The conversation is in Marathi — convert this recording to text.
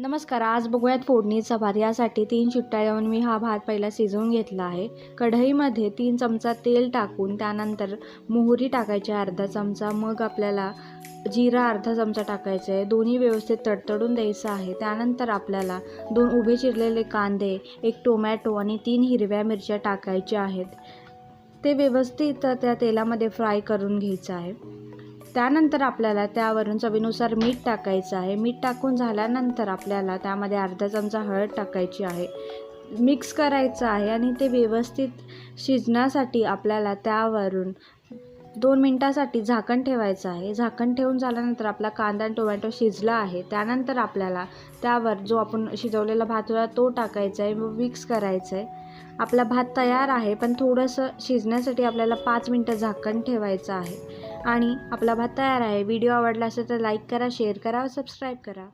नमस्कार आज बघूयात फोडणीचा भात यासाठी तीन शिट्ट्या लावून मी हा भात पहिला शिजवून घेतला आहे. कढईमध्ये तीन चमचा तेल टाकून त्यानंतर मोहरी टाकायची आहे अर्धा चमचा. मग आपल्याला जिरा अर्धा चमचा टाकायचा आहे. दोन्ही व्यवस्थित तडतडून द्यायचं आहे. त्यानंतर आपल्याला दोन उभे चिरलेले कांदे एक टोमॅटो आणि तीन हिरव्या मिरच्या टाकायच्या आहेत. ते व्यवस्थित त्या तेलामध्ये फ्राय करून घ्यायचं आहे. त्यानंतर आपल्याला त्यावरून चवीनुसार मीठ टाकायचं आहे. मीठ टाकून झाल्यानंतर आपल्याला त्यामध्ये अर्धा चमचा हळद टाकायची आहे. मिक्स करायचं आहे आणि ते व्यवस्थित शिजण्यासाठी आपल्याला त्यावरून दोन मिनटासाठी झाकण ठेवायचं आहे. झाकण ठेवून झाल्यानंतर आपला कांदा आणि टोमॅटो शिजला आहे. त्यानंतर आपल्याला त्यावर जो आपण शिजवलेला भात होता तो टाकायचा आहे व मिक्स करायचं आहे. आपला भात तयार आहे पण थोडंसं शिजण्यासाठी आपल्याला पाच मिनटं झाकण ठेवायचं आहे. आणि आपला भात तयार आहे. व्हिडिओ आवडला असेल तर लाईक करा शेअर करा सबस्क्राईब करा.